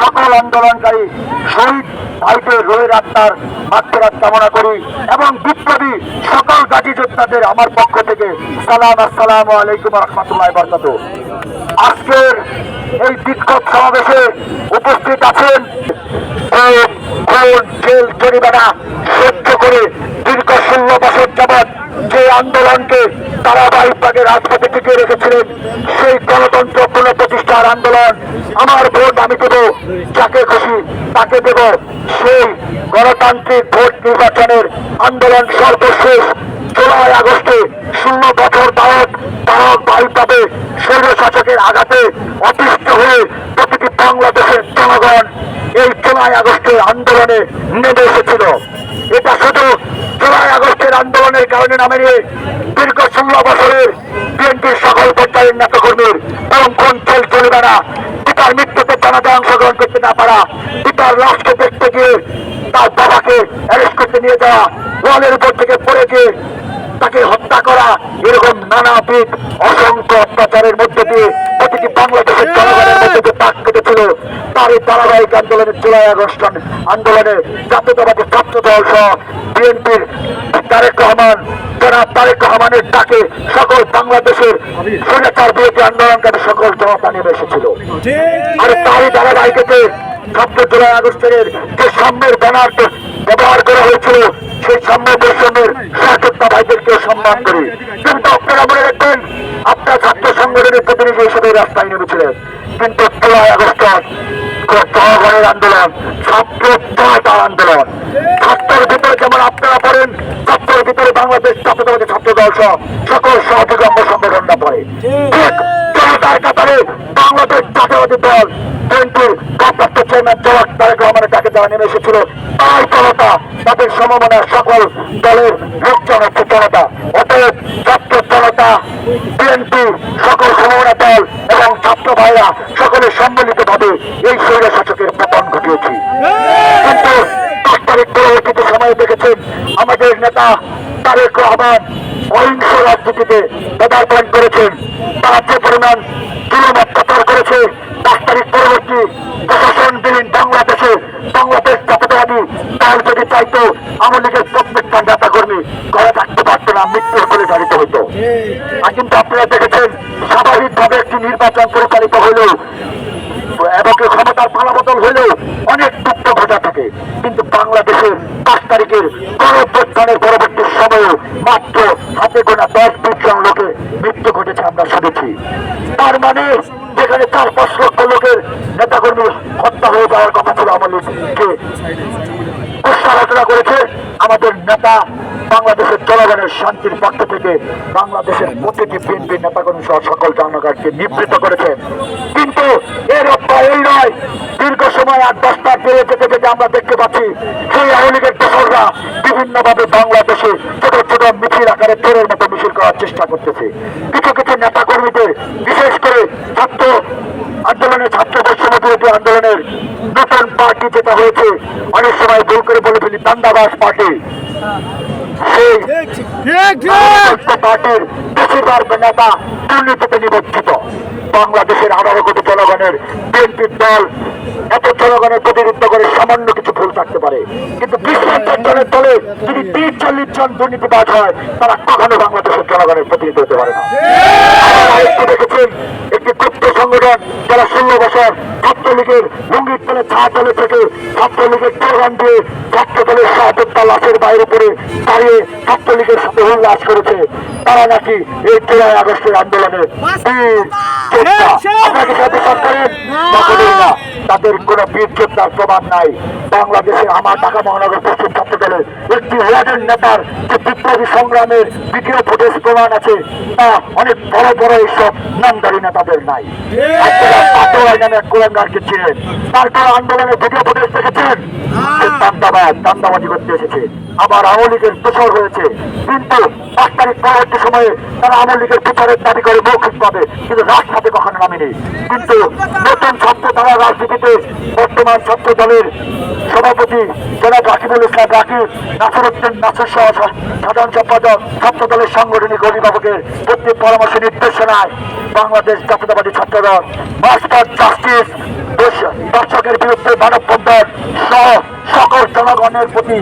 সকল আন্দোলনকারী শহীদ ভাইদের রোহের আত্মার মাত্রাত কামনা করি এবং বিপ্লবী সকল গাজী যোদ্ধাদের আমার পক্ষ থেকে সালাম আসসালাম আলাইকুম রহমতুল্লাহ বরকাত আজকের এই বিক্ষোভ সমাবেশে উপস্থিত আছেন জেল, জরিমানা সহ্য করে দীর্ঘ ষোলো বছর যাবৎ আন্দোলনকে ধারাবাহিকভাবে রাজপথে টিকে রেখেছিলেন। সেই গণতন্ত্র পুনঃপ্রতিষ্ঠার আন্দোলন আমার ভোট আমি দেব, যাকে খুশি তাকে দেব। সেই গণতান্ত্রিক ভোট নির্বাচনের আন্দোলন সর্বশেষ জুলাই আগস্টে শূন্য বছর বারত তারক বাহিকভাবে স্বৈর শাসকের আঘাতে অতিষ্ঠ হয়ে প্রতিটি বাংলাদেশের জনগণ এই জুলাই আগস্টের আন্দোলনে নেমে এসেছিল এটা শুধু জুলাই আগস্টের আন্দোলনের কারণে নামে নিয়ে দীর্ঘ ষোলো বছরের বিএনপির সকল পর্যায়ের নেতাকর্মীর লঙ্ঘন চল চলবে না। পিতার মৃত্যুতে জানাতে অংশগ্রহণ করতে না পারা, পিতার লাশকে দেখতে গিয়ে তার বাবাকে অ্যারেস্ট করতে নিয়ে যাওয়া, ওয়ালের উপর থেকে পড়ে গিয়ে তাকে হত্যা করা, এরকম নানাবিধ অসংখ্য অত্যাচারের মধ্যে দিয়ে প্রতিটি বাংলাদেশের জনগণের মধ্যে যে পাক কেটেছিল তার এই ধারাবাহিক আন্দোলনের জুলাই আগস্ট আন্দোলনে জাতীয়তাবাদী ছাত্র দল সহ বিএনপির তারেক রহমান, জনাব তারেক রহমানের ডাকে সকল বাংলাদেশের স্বৈরাচার বিরোধী আন্দোলনকারী সকল জনতা নেমে এসেছিল। আর তারই ধারাবাহিকতে ছাত্র জুলাই আগস্টের যে সাম্যের ব্যানার ব্যবহার করা হয়েছিল, সেই সাম্য প্রতিনিধি রাস্তায় নেমেছিলেন কিন্তু জুলাই আগস্ট জনগণের আন্দোলন ছাত্র জনতার আন্দোলন। ছাত্রের ভিতরে যেমন আপনারা পড়েন ছাত্রের ভিতরে বাংলাদেশ ছাত্র ছাত্র দল সকল সহযোগী অঙ্গ সংগঠনরা পড়ে। ঠিক বাংলাদেশ জাতীয়তাবাদী দল, বিএনপির ভারপ্রাপ্ত চেয়ারম্যান জওয়াক তারেক রহমানের ডাকে যারা নেমে এসেছিল তার জনতা, তাদের সমমনা সকল দলের লোকজন হচ্ছে জনতা। অতএব ছাত্র জনতা, বিএনপি, সকল সমমনা দল এবং ছাত্র ভাইরা সকলে সম্মিলিত ভাবে এই শৈল শাসকের পতন ঘটিয়েছি। কিন্তু পাঁচ তারিখ পরবর্তীতে সময় দেখেছেন আমাদের নেতা তারেক রহমান অহিংস রাজনীতিতে পদার্পণ করেছেন। তারা যে পরিমাণ জুলুম অত্যাচার করেছে। পাঁচ তারিখ পরবর্তী প্রশাসনবিহীন বাংলাদেশে বাংলাদেশ জাতীয়তাবাদী তার যদি চাইতো, আওয়ামী লীগের প্রত্যেকটা নেতা কর্মী ঘরে থাকতে পারতো না, মৃত্যুর করে দাঁড়িত হতো আর কিন্তু আপনারা দেখেছেন, স্বাভাবিকভাবে একটি নির্বাচন পরিচালিত হলেও এবং ক্ষমতার পালাবদল হলেও অনেক দুঃখ ঘটা থাকে। কিন্তু বাংলাদেশের পাঁচ তারিখের গণপ্রস্থানের পরবর্তী সময়ে মাত্র হাতে গোনা দশ বিশ জন লোকে মৃত্যু ঘটেছে আমরা শুনেছি। তার মানে যেখানে চার পাঁচ লক্ষ লোকের নেতাকর্মী হত্যা হয়ে যাওয়ার কথা ছিল লীগকে আলোচনা করেছে আমাদের নেতা বাংলাদেশের জনগণের শান্তির পক্ষ থেকে বাংলাদেশের প্রতিটি বিএনপি নেতাকর্মী সহ সকল জনগণকে নিবৃত করেছে। কিন্তু এর অর্থ এই নয় দীর্ঘ সময় যেতে যেতে আমরা দেখতে পাচ্ছি সেই আওয়ামী লীগের দোসররা বিভিন্নভাবে বাংলাদেশে ছোট ছোট মিছিল আকারে চোরের মতো মিছিল করার চেষ্টা করতেছে। কিছু কিছু নেতা কর্মীদের বিশেষ করে ছাত্র আন্দোলনের ছাত্র বিরোধী আন্দোলনের নতুন পার্টি যেটা হয়েছে অনেক সময় ভুল করে বলে ফেলি দান্দাবাস পার্টি। সেই পার্টির বেশিরভাগ নেতা দুর্নীতিতে নিবজ্জিত। বাংলাদেশের আঠারো কোটি জনগণের বিএনপির দল এত জনগণের প্রতিনিধিত্ব করে সামান্য কিছু ভুল থাকতে পারে। কিন্তু জনের দলে যদি তিরিশ চল্লিশ জন দুর্নীতিবাজ হয় তারা কখনো বাংলাদেশের জনগণের প্রতিনিধি হতে পারে না। দেখেছেন একটি গুপ্ত সংগঠন যারা ষোলো বছর ছাত্রলীগের লুঙ্গির তলে ছা তলে থেকে ছাত্রলীগের প্রোগ্রাম দিয়ে ছাত্রদলের লাশের বাইরে পড়ে দাঁড়িয়ে ছাত্রলীগের সাথে উল্লাস করেছে। তারা নাকি এই জুলাই আগস্টের আন্দোলনে আপনাকে সাথে সরকারের না। তাদের কোনো বীর যোদ্ধার প্রমাণ নাই। বাংলাদেশে আমার ঢাকা মহানগর পশ্চিম ছাত্র দলের একটি ওয়ার্ডের নেতার যে বিপ্লবী সংগ্রামের ভিডিও ফুটেজ প্রমাণ আছে, তা অনেক বড় বড় এইসব নামদারি নেতাদের নাই। আন্দোলনের ফুটেজ দেখেছেন দান্দাবাদ দান্দাবাজি করতে এসেছে। আবার আওয়ামী লীগের দোষর হয়েছে। কিন্তু পাঁচ তারিখ পরবর্তী সময়ে তারা আওয়ামী লীগের বিচারের দাবি করে মৌখিক পাবে কিন্তু রাজপথে কখনো নামেনি। কিন্তু নতুন ছাত্র তারা রাজনীতি থেকে বর্তমান ছাত্র দলের সভাপতি জনাব রাকিবুল ইসলাম রাকিব নাসরুদ্দিন নাসর সহ সাধারণ সম্পাদক, ছাত্র দলের সাংগঠনিক অভিভাবকের প্রত্যেক পরামর্শ নির্দেশনায় বাংলাদেশ জাতীয়তাবাদী ছাত্র দল, মাস্টার জাস্টিস দর্শকের বিরুদ্ধে মানব মানববন্ধন সহ সকল জনগণের প্রতি